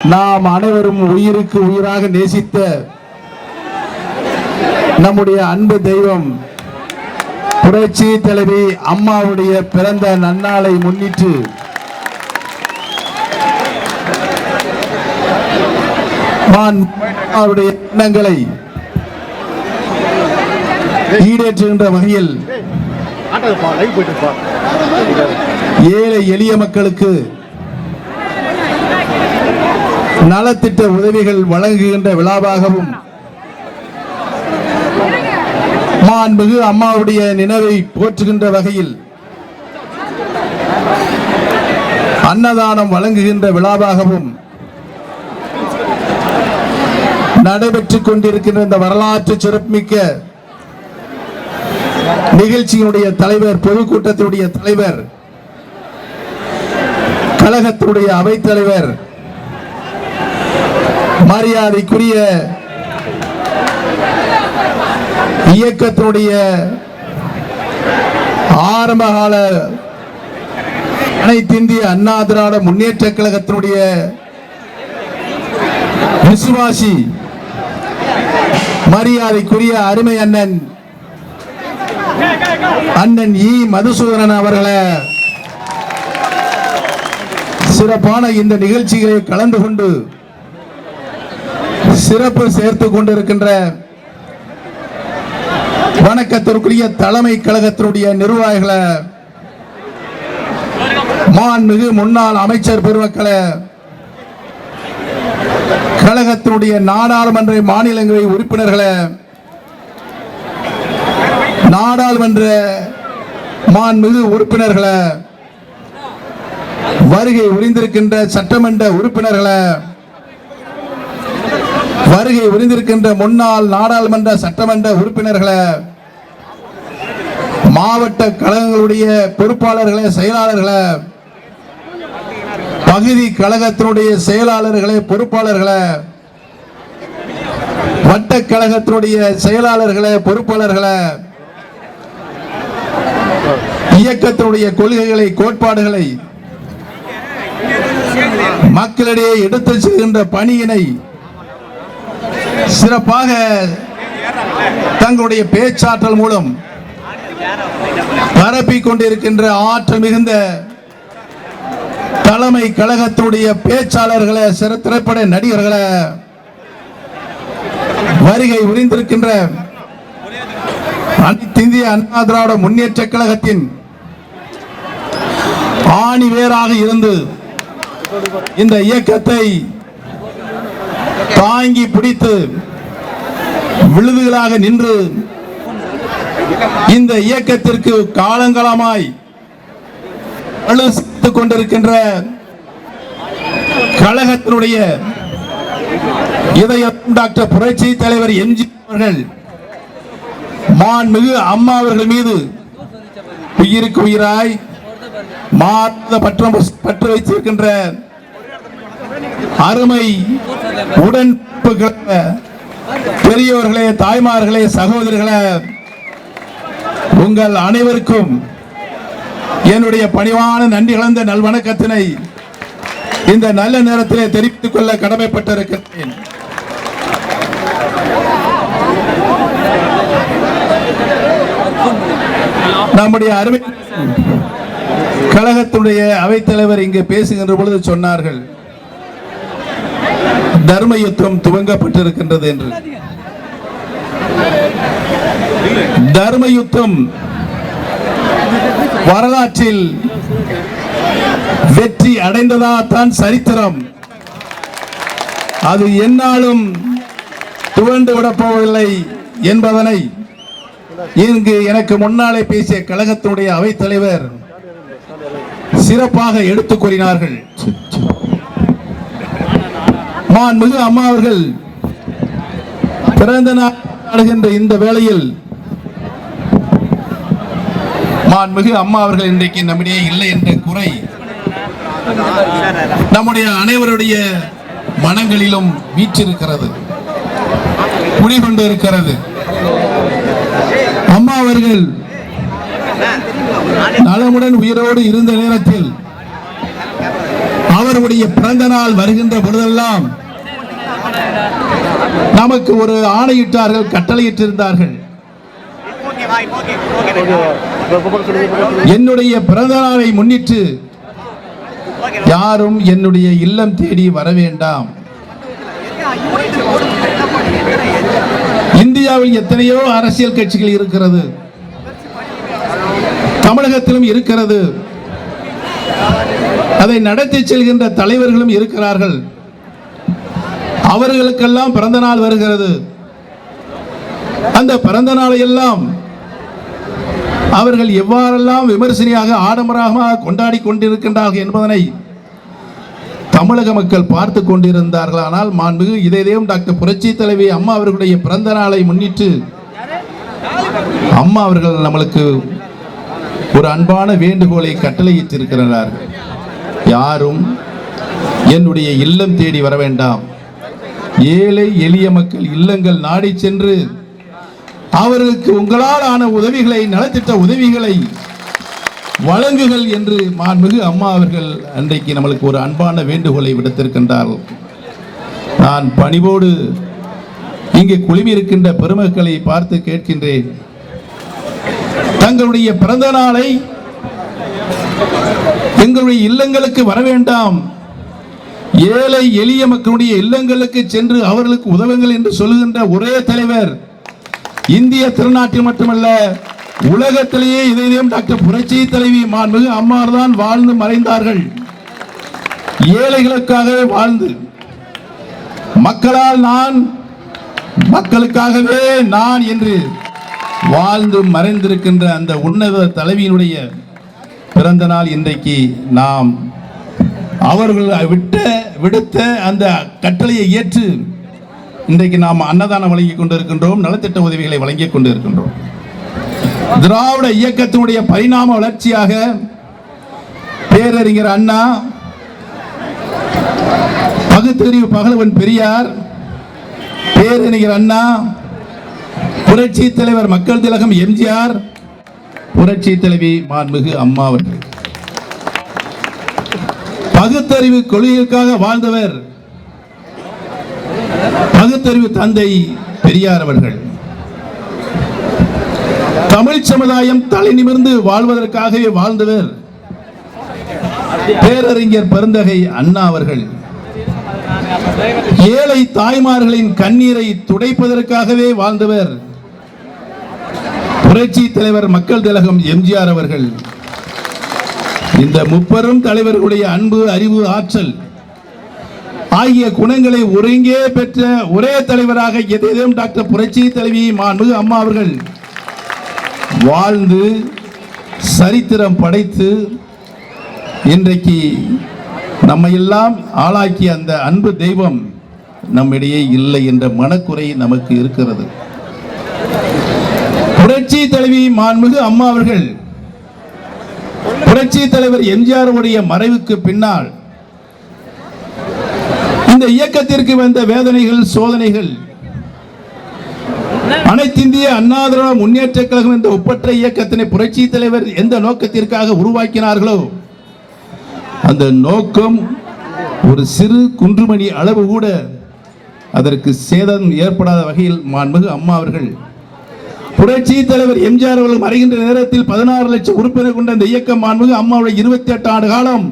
நாம் அனைவரும் உயிருக்கு உயிராக நேசித்த நம்முடைய அன்பு தெய்வம் புரட்சி தலைவி அம்மாவுடைய பிறந்த நன்னாளை முன்னிட்டு அவருடைய எண்ணங்களை ஈடேற்றுகின்ற வகையில் ஏழை எளிய மக்களுக்கு நலத்திட்ட உதவிகள் வழங்குகின்ற விழாவாகவும் மாண்புகு அம்மாவுடைய நினைவை போற்றுகின்ற வகையில் அன்னதானம் வழங்குகின்ற விழாவாகவும் நடைபெற்றுக் கொண்டிருக்கின்ற இந்த வரலாற்று சிறப்புமிக்க நிகழ்ச்சியினுடைய தலைவர் பொதுக்கூட்டத்தினுடைய தலைவர் கழகத்தினுடைய அவைத்தலைவர் மரியாதைக்குரிய இயக்கத்தினுடைய ஆரம்பகால அனைத்திந்திய அண்ணா திராவிட முன்னேற்ற கழகத்தினுடைய விசுவாசி மரியாதைக்குரிய அருமை அண்ணன் அண்ணன் இ. மதுசூதனன் அவர்களை சிறப்பான இந்த நிகழ்ச்சிகளில் கலந்து கொண்டு சிறப்பு சேர்த்து கொண்டிருக்கின்ற வணக்கத்திற்குரிய தலைமை கழகத்தினுடைய நிர்வாகிகளை மாண்புமிகு முன்னாள் அமைச்சர் பெருமக்களை கழகத்தினுடைய நாடாளுமன்ற மாநிலங்களை உறுப்பினர்களை நாடாளுமன்ற மாண்புமிகு உறுப்பினர்களை வருகை உரிந்திருக்கின்ற சட்டமன்ற உறுப்பினர்களை வருகை உரிந்திருக்கின்ற முன்னாள் நாடாளுமன்ற சட்டமன்ற உறுப்பினர்களை மாவட்ட கழகங்களுடைய பொறுப்பாளர்களை செயலாளர்களை பகுதி கழகத்தினுடைய செயலாளர்களை பொறுப்பாளர்களை வட்ட கழகத்தினுடைய செயலாளர்களை பொறுப்பாளர்களை இயக்கத்தினுடைய கொள்கைகளை கோட்பாடுகளை மக்களிடையே எடுத்து செல்கின்ற பணியினை சிறப்பாக தங்களுடைய பேச்சாற்றல் மூலம் பரப்பிக் கொண்டிருக்கின்ற ஆற்றல் மிகுந்த தலைமை கழகத்துடைய பேச்சாளர்களை சிற திரைப்பட நடிகர்களை வருகை உரிந்திருக்கின்ற அனைத்து இந்திய அண்ணா திராவிட முன்னேற்ற கழகத்தின் ஆணி வேராக இருந்து இந்த இயக்கத்தை தாங்கி பிடித்து விழுதுகளாக நின்று இந்த இயக்கத்திற்கு காலங்காலமாய் அழுத்து கொண்டிருக்கின்ற கழகத்தினுடைய இதயம் டாக்டர் புரட்சி தலைவர் எம்ஜி அவர்கள் மான்மிகு அம்மா அவர்கள் மீது உயிருக்கு உயிராய் மாத பற்றம் பற்று வைத்திருக்கின்ற அருமை உடன் பெரியோர்களே தாய்மார்களே சகோதரர்களே உங்கள் அனைவருக்கும் என்னுடைய பணிவான நன்றி கலந்த நல்வணக்கத்தினை இந்த நல்ல நேரத்திலே தெரிவித்துக் கொள்ள கடமைப்பட்டிருக்கிறேன். நம்முடைய அருமை கழகத்துடைய அவைத்தலைவர் இங்கே பேசுகின்ற பொழுது சொன்னார்கள் தர்ம யுத்தம் துவங்கப்பட்டிருக்கின்றது என்று. தர்ம யுத்தம் வரலாற்றில் வெற்றி அடைந்ததா தான் சரித்திரம். அது என்னாலும் துவண்டு விடப் போவதில்லை என்பதனை இங்கு எனக்கு முன்னாலே பேசிய கழகத்தினுடைய அவைத்தலைவர் சிறப்பாக எடுத்துக் கூறினார்கள். மாண்புமிகு அம்மா அவர்கள் பிறந்த நாள் இந்த வேளையில் மாண்புமிகு அம்மா அவர்கள் இன்றைக்கு நம்மிடையே இல்லை என்ற குறை நம்முடைய அனைவருடைய மனங்களிலும் வீச்சிருக்கிறது குடிகொண்டு இருக்கிறது அம்மா அவர்கள் நலமுடன் உயிரோடு இருந்த நேரத்தில் அவருடைய பிறந்த நாள் வருகின்ற பொழுதெல்லாம் நமக்கு ஒரு ஆணையிட்டார்கள் கட்டளையிட்டிருந்தார்கள். என்னுடைய பிறந்த நாளை முன்னிட்டு யாரும் என்னுடைய இல்லம் தேடி வர வேண்டாம். இந்தியாவில் எத்தனையோ அரசியல் கட்சிகள் இருக்கிறது. தமிழகத்திலும் இருக்கிறது. அதை நடத்தி செல்கின்ற தலைவர்களும் இருக்கிறார்கள். அவர்களுக்கெல்லாம் பிறந்த நாள் வருகிறது. அந்த பிறந்த நாளையெல்லாம் அவர்கள் எவ்வாறெல்லாம் விமர்சனையாக ஆடம்பரமாக கொண்டாடி கொண்டிருக்கின்றார்கள் என்பதனை தமிழக மக்கள் பார்த்து கொண்டிருந்தார்கள். ஆனால் மாண்புகு இதேதேவும் டாக்டர் புரட்சி தலைவி அம்மா அவர்களுடைய பிறந்த நாளை முன்னிட்டு அம்மா அவர்கள் நம்மளுக்கு ஒரு அன்பான வேண்டுகோளை கட்டளையிட்டிருக்கிறார்கள். யாரும் என்னுடைய இல்லம் தேடி வர வேண்டாம். ஏழை எளிய மக்கள் இல்லங்கள் நாடி சென்று அவர்களுக்கு உங்களால் ஆன உதவிகளை நலத்திட்ட உதவிகளை வழங்குகள் என்று மாண்புமிகு அம்மா அவர்கள் அன்றைக்கு நம்மளுக்கு ஒரு அன்பான வேண்டுகோளை விடுத்திருக்கின்றார்கள் நான் பணிவோடு இங்கே குழுமியிருக்கின்ற பெருமக்களை பார்த்து கேட்கின்றேன். தங்களுடைய பிறந்த நாளை எங்களுடைய இல்லங்களுக்கு வர வேண்டாம். ஏழை எளிய மக்களுடைய இல்லங்களுக்கு சென்று அவர்களுக்கு உதவுங்கள் என்று சொல்லுகின்ற ஒரே தலைவர் இந்திய திருநாட்டில் மட்டுமல்ல உலகத்திலேயே இதயம் டாக்டர் புரட்சி தலைவி மாண்புமிகு அம்மார் தான் வாழ்ந்து மறைந்தார்கள். ஏழைகளுக்காகவே வாழ்ந்து. மக்களால் நான் மக்களுக்காகவே நான் என்று வாழ்ந்து மறைந்திருக்கின்ற அந்த உன்னத தலைவியினுடைய பிறந்த நாள் இன்றைக்கு நாம் அவர்கள் விட்ட விடுத்த அந்த கட்டளையை ஏற்று இன்றைக்கு நாம் அன்னதானம் வழங்கிக் கொண்டிருக்கின்றோம் நலத்திட்ட உதவிகளை வழங்கிக் கொண்டிருக்கின்றோம். திராவிட இயக்கத்தினுடைய பரிணாம வளர்ச்சியாக பேரறிஞர் அண்ணா பகுத்தறிவு பகலவன் பெரியார் பேரறிஞர் அண்ணா புரட்சி தலைவர் மக்கள் திலகம் எம்ஜிஆர் புரட்சி தலைவி மாண்புமிகு அம்மா அவர்கள். பகுத்தறிவு கொள்கைகளுக்காக வாழ்ந்தவர் பகுத்தறிவு தந்தை பெரியார் அவர்கள். தமிழ் சமுதாயம் தலை நிமிர்ந்து வாழ்வதற்காகவே வாழ்ந்தவர் பேரறிஞர் பெருந்தகை அண்ணா அவர்கள். ஏழை தாய்மார்களின் கண்ணீரை துடைப்பதற்காகவே வாழ்ந்தவர் புரட்சி தலைவர் மக்கள் திலகம் எம்ஜிஆர் அவர்கள். இந்த முப்பெரும் தலைவர்களுடைய அன்பு அறிவு ஆற்றல் ஆகிய குணங்களை ஒருங்கே பெற்ற ஒரே தலைவராக எதேதும் டாக்டர் புரட்சி தலைவி மாண்பு அம்மா அவர்கள் வாழ்ந்து சரித்திரம் படைத்து இன்றைக்கு நம்மை எல்லாம் ஆளாக்கிய அந்த அன்பு தெய்வம் நம்மிடையே இல்லை என்ற மனக்குறை நமக்கு இருக்கிறது. புரட்சி தலைவி மாண்புமிகு அம்மா அவர்கள் புரட்சி தலைவர் எம்ஜிஆர் உடைய மறைவுக்கு பின்னால் இந்த இயக்கத்திற்கு வந்த வேதனைகள் சோதனைகள் அனைத்திந்திய அண்ணா திராவிட முன்னேற்ற கழகம் என்ற ஒப்பற்ற இயக்கத்தினை புரட்சி தலைவர் எந்த நோக்கத்திற்காக உருவாக்கினார்களோ அந்த நோக்கம் ஒரு சிறு குன்றுமணி அளவு கூட அதற்கு சேதம் ஏற்படாத வகையில் மாண்புமிகு அம்மா அவர்கள் புரட்சி தலைவர் எம்ஜிஆர் அவர்கள் மறைகின்ற நேரத்தில் பதினாறு லட்சம் உறுப்பினர் கொண்ட இந்த இயக்கம் மாண்புமிகு அம்மாவுடைய இருபத்தி எட்டு ஆண்டு காலம்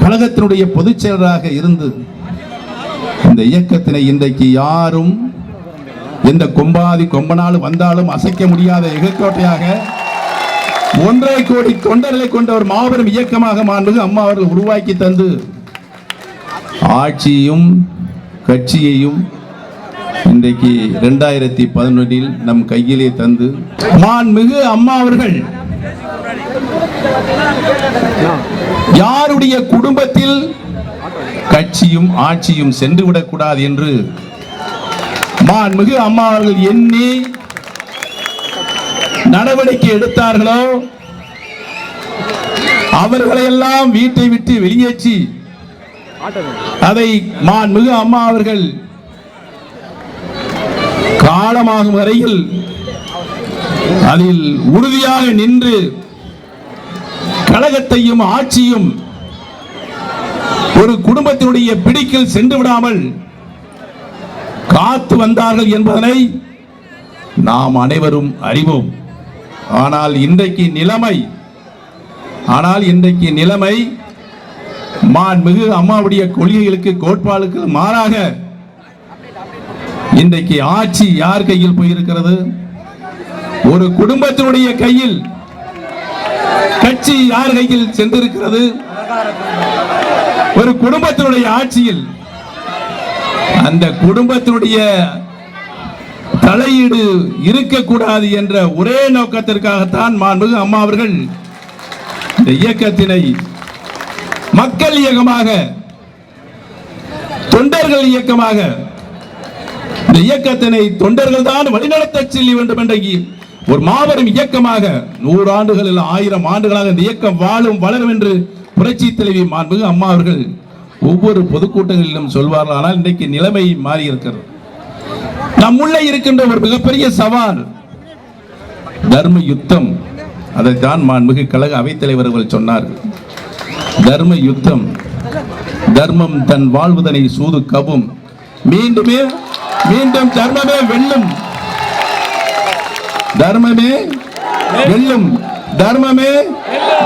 கழகத்தினுடைய பொதுச் செயலராக இருந்து இந்த இயக்கத்தினை இன்றைக்கு யாரும் எந்த கொம்பாதி கொம்பனாலும் வந்தாலும் அசைக்க முடியாத எகக்கோட்டையாக ஒன்றரை கோடி தொண்டர்களை கொண்ட ஒரு மாபெரும் இயக்கமாக மாண்புமிகு அம்மா அவர்கள் உருவாக்கி தந்து ஆட்சியையும் கட்சியையும் இன்றைக்கு ரெண்டாயிரத்தி பதினொன்றில் நம் கையிலே தந்து மான்மிகு அம்மா அவர்கள் யாருடைய குடும்பத்தில் கட்சியும் ஆட்சியும் சென்று விடக்கூடாது என்று மான்மிகு அம்மா அவர்கள் எண்ணி நடவடிக்கை எடுத்தார்களோ? அவர்களையெல்லாம் வீட்டை விட்டு வெளியேற்றி அதை மாண்புமிகு அம்மா அவர்கள் காலமாகும் வரையில் அதில் உறுதியாக நின்று கழகத்தையும் ஆட்சியும் ஒரு குடும்பத்தினுடைய பிடிக்கில் சென்று விடாமல் காத்து வந்தார்கள் என்பதனை நாம் அனைவரும் அறிவோம். ஆனால் இன்றைக்கு நிலைமை ஆனால் இன்றைக்கு நிலைமை மாண்புமிகு அம்மாவுடைய கொள்கைகளுக்கு கோட்பாடுகளுக்கு மாறாக இன்றைக்கு ஆட்சி யார் கையில் போயிருக்கிறது? ஒரு குடும்பத்தினுடைய கையில் கட்சி யார் கையில் சென்றிருக்கிறது? ஒரு குடும்பத்தினுடைய ஆட்சியில் அந்த குடும்பத்தினுடைய தலையீடு இருக்கக்கூடாது என்ற ஒரே நோக்கத்திற்காகத்தான் மாண்புமிகு அம்மா அவர்கள் இந்த இயக்கத்தினை மக்கள் இயக்கமாக தொண்டர்கள் இயக்கமாக இந்த இயக்கத்தினை தொண்டர்கள் தான் வழிநடத்த செல்ல வேண்டும் என்ற ஒரு மாபெரும் இயக்கமாக நூறு ஆண்டுகளில் ஆயிரம் ஆண்டுகளாக இந்த இயக்கம் வாழும் வளரும் என்று புரட்சி தலைவி மாண்புமிகு அம்மா அவர்கள் ஒவ்வொரு பொதுக்கூட்டங்களிலும் சொல்வார்கள். ஆனால் இன்றைக்கு நிலைமை மாறி இருக்கிறது நம்முள்ளே இருக்கின்ற ஒரு மிகப்பெரிய சவால் தர்ம யுத்தம். அதைத்தான் மாண்புமிகு கழக அவைத்தலைவர் அவர்கள் சொன்னார்கள். தர்ம யுத்தம் தர்மம் தன் வாழ்வதனை சூது கவும் மீண்டுமே மீண்டும் தர்மமே வெல்லும். தர்மமே வெல்லும். தர்மமே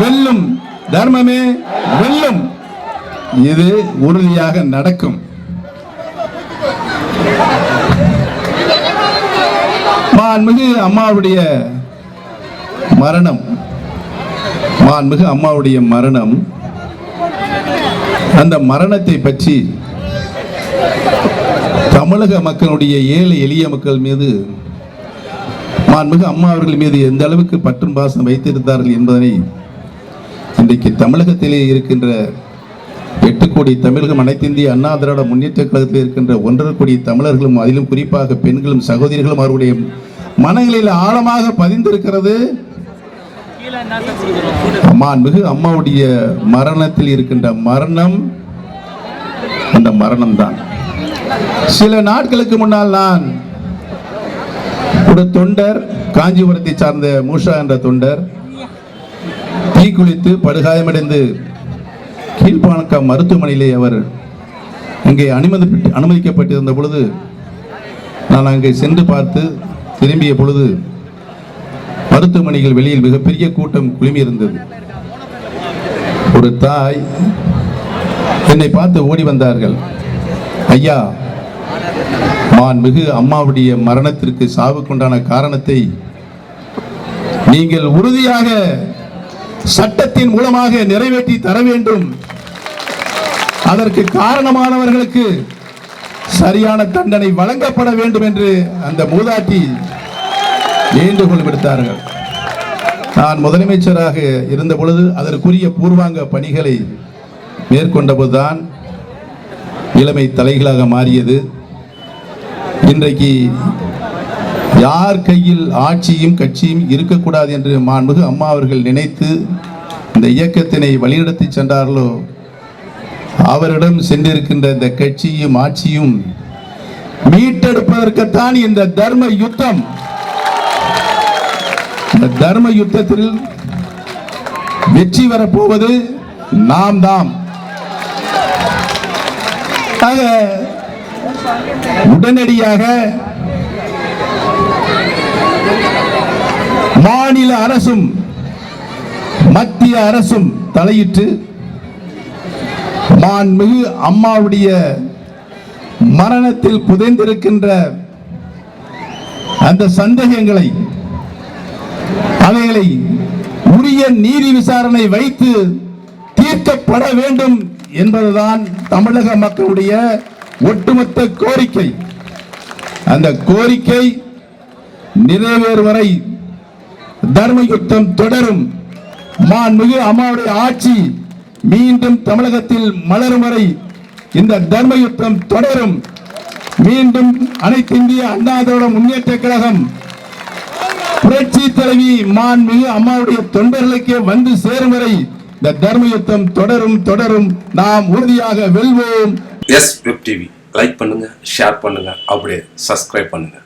வெல்லும். தர்மமே வெல்லும். இது உறுதியாக நடக்கும். மாண்புமிகு அம்மாவுடைய மரணம். மாண்புமிகு அம்மாவுடைய மரணம். அந்த மரணத்தை பற்றி தமிழக மக்களுடைய ஏழை எளிய மக்கள் மீது மாண்புமிகு அம்மா அவர்கள் மீது எந்த அளவுக்கு பற்றும் பாசம் வைத்திருந்தார்கள் என்பதனை இன்றைக்கு தமிழகத்திலே இருக்கின்ற எட்டு கோடி தமிழகம் அனைத்திந்திய அண்ணா திராவிட முன்னேற்ற கழகத்தில் இருக்கின்ற ஒன்றரை கோடி தமிழர்களும் அதிலும் குறிப்பாக பெண்களும் சகோதரிகளும் அவருடைய மனங்களில் ஆழமாக பதிந்திருக்கிறது. மாண்புமிகு அம்மாவுடைய மரணத்தில் இருக்கின்ற மரணம் அந்த மரணம் தான் சில நாட்களுக்கு முன்னால் நான் ஒரு தொண்டர் காஞ்சிபுரத்தை சார்ந்த மூஷா என்ற தொண்டர் தீக்குளித்து படுகாயமடைந்து கீழ்ப்பாணக்கம் மருத்துவமனையிலே அவர் அங்கே அனுமதி அனுமதிக்கப்பட்டிருந்த பொழுது நான் அங்கே சென்று பார்த்து திரும்பிய பொழுது மருத்துவமனைகள் வெளியில் மிகப்பெரிய கூட்டம் குழுமியிருந்தது. ஒரு தாய் என்னை பார்த்து ஓடி வந்தார்கள். ஐயா மாண்புமிகு அம்மாவுடைய மரணத்திற்கு சாவுக்குண்டான காரணத்தை நீங்கள் உறுதியாக சட்டத்தின் மூலமாக நிறைவேற்றி தர வேண்டும். அதற்கு காரணமானவர்களுக்கு சரியான தண்டனை வழங்கப்பட வேண்டும் என்று அந்த மூதாட்டி வேண்டுகோள் விடுத்தார்கள். நான் முதலமைச்சராக இருந்த பொழுது அதற்குரிய பூர்வாங்க பணிகளை மேற்கொண்ட இளமை நிலைமை தலைகளாக மாறியது. இன்றைக்கு யார் கையில் ஆட்சியும் கட்சியும் இருக்கக்கூடாது என்று மாண்புகு அம்மா அவர்கள் நினைத்து இந்த இயக்கத்தினை வழிநடத்தி சென்றார்களோ அவரிடம் சென்றிருக்கின்ற இந்த கட்சியும் ஆட்சியும் மீட்டெடுப்பதற்குத்தான் இந்த தர்ம யுத்தம். இந்த தர்ம யுத்தத்தில் வெற்றி வரப்போவது நாம் தாம். ஆக உடனடியாக மாநில அரசும் மத்திய அரசும் தலையிட்டு மான்மிகு அம்மாவுடைய மரணத்தில் புதைந்திருக்கின்ற அந்த சந்தேகங்களை அவைகளை உரிய நீதி விசாரணை வைத்து தீர்க்கப்பட வேண்டும் என்பதுதான் தமிழக மக்களுடைய ஒட்டுமொத்த கோரிக்கை. அந்த கோரிக்கை நிறைவேறு வரை தர்ம யுத்தம் தொடரும். மாண்புமிகு அம்மாவுடைய ஆட்சி மீண்டும் தமிழகத்தில் மலரும் வரை இந்த தர்ம யுத்தம் தொடரும். மீண்டும் அனைத்து இந்திய அண்ணா திராவிட முன்னேற்ற கழகம் புரட்சி தலைவி மாண்புமிகு அம்மாவுடைய தொண்டர்களுக்கே வந்து சேரும் வரை இந்த தர்ம யுத்தம் தொடரும் தொடரும். நாம் உறுதியாக வெல்வோம். எஸ் வெப் டிவி லைக் பண்ணுங்க ஷேர் பண்ணுங்க அப்படியே சப்ஸ்கிரைப் பண்ணுங்க.